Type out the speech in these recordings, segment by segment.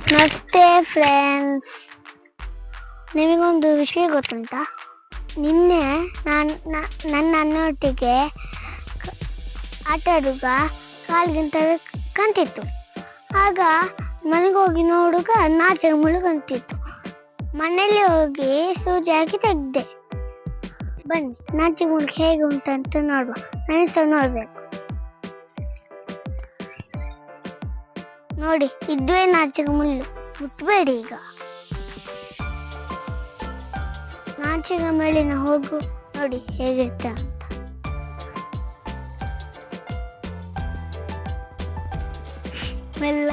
ನಮಸ್ತೆ ಫ್ರೆಂಡ್ಸ್ ನಿಮಗೊಂದು ವಿಷಯ ಗೊತ್ತುಂಟ? ನಿನ್ನೆ ನಾನು ನನ್ನ ಅನ್ನೊಟ್ಟಿಗೆ ಕ- ಆಟ ಆಡುವಾಗ ಕಾಲ್ಗಿಂತ ಕಂತಿತ್ತು. ಆಗ ಮನೆಗೆ ಹೋಗಿ ನೋಡುಗ ನಾಚೆ ಮುಳು ಕಂತಿತ್ತು ಮನೇಲಿ ಹೋಗಿ ಸೂಜಿ ಹಾಕಿ ತೆಗ್ದೆ. ಬನ್ನಿ ನಾಚಿ ಮುಳುಗ ಹೇಗೆ ಉಂಟಂತ ನೋಡುವ. ನನಗೆ ಸಹ ನೋಡ್ಬೇಕು. ನೋಡಿ, ಇದ್ವೇ ನಾಚಿಗೆ ಮುಳ್ಳು. ಮುಟ್ಬೇಡಿ ಈಗ. ನಾಚಿಗ ಮೇಲಿನ ಹೋಗು. ನೋಡಿ ಹೇಗಿರ್ತ ಅಂತ. ಮೆಲ್ಲ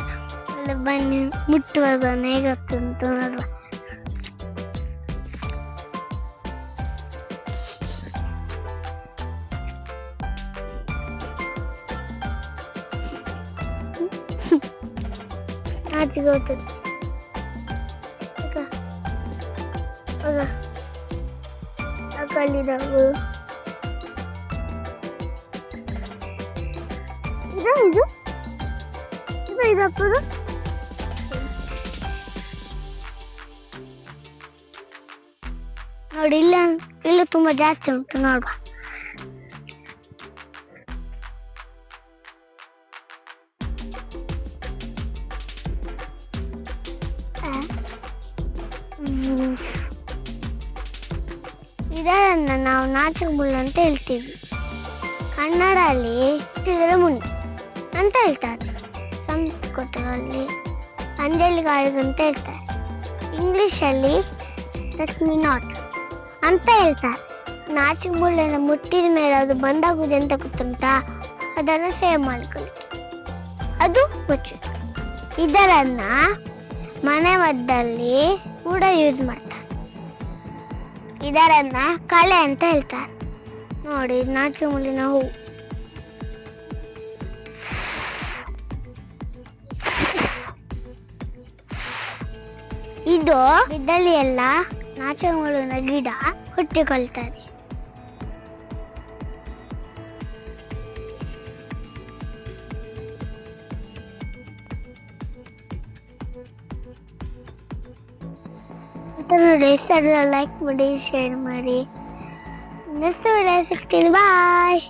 ಬನ್ನಿ. ಮುಟ್ಟುವಾಗ ಹೇಗುಂಟು ನೋಡುವ. ನಾಚಿಗೆ ಹೋಗ್ತದೆ ಆಗ ಆಗ ಅಲ್ಲಿದ್ದಾವು ಇದು ಇದು ಇದು ಇದಪ್ಪದು ನೋಡಿ ಇಲ್ಲ ಇಲ್ಲ ತುಂಬಾ ಜಾಸ್ತಿ ಉಂಟು, ನೋಡುವ. ಇದನ್ನ ನಾವು ನಾಚಕ ಮುಳ್ಳು ಅಂತ ಹೇಳ್ತೀವಿ. ಕನ್ನಡಲ್ಲಿ ಇಟ್ಟಿದ್ರೆ ಮುನಿ ಅಂತ ಹೇಳ್ತಾರೆ. ಸಂಸ್ಕೃತದಲ್ಲಿ ಅಂಜಲಿ ಅಂತ ಹೇಳ್ತಾರೆ. ಇಂಗ್ಲೀಷಲ್ಲಿ ಲಕ್ಷ್ಮಿ ನಾಟ್ ಅಂತ ಹೇಳ್ತಾರೆ. ನಾಚಿಕ ಮುಳ್ಳನ್ನು ಮುಟ್ಟಿದ ಮೇಲೆ ಅದು ಬಂದಾಗುದು ಅಂತ ಗೊತ್ತುಂಟಾ? ಅದನ್ನು ಸೇವ್ ಮಾಡ್ಕೊಳ್ಳಿ ಅದು ಮುಚ್ಚು ಇದರನ್ನ ಮದ್ದಲ್ಲಿ ಕೂಡ ಯೂಸ್ ಮಾಡ್ತಾರೆ. ಇದರನ್ನ ಕಲೆ ಅಂತ ಹೇಳ್ತಾರೆ. ನೋಡಿ, ನಾಚು ಮುಳ್ಳಿನ ಹೂ. ಇದು ಬಿದ್ದಲ್ಲಿ ಎಲ್ಲ ನಾಚು ಮುಳ್ಳಿನ ಗಿಡ ಹುಟ್ಟಿಕೊಳ್ತದೆ. ಅಂತ ನೋಡಿ ಸರ್ ಲೈಕ್ ಮಾಡಿ ಶೇರ್ ಮಾಡಿ ನೆಕ್ಸ್ಟ್ ವಿಡಿಯೋ ಸಿಗ್ತೀನಿ ಬಾಯ್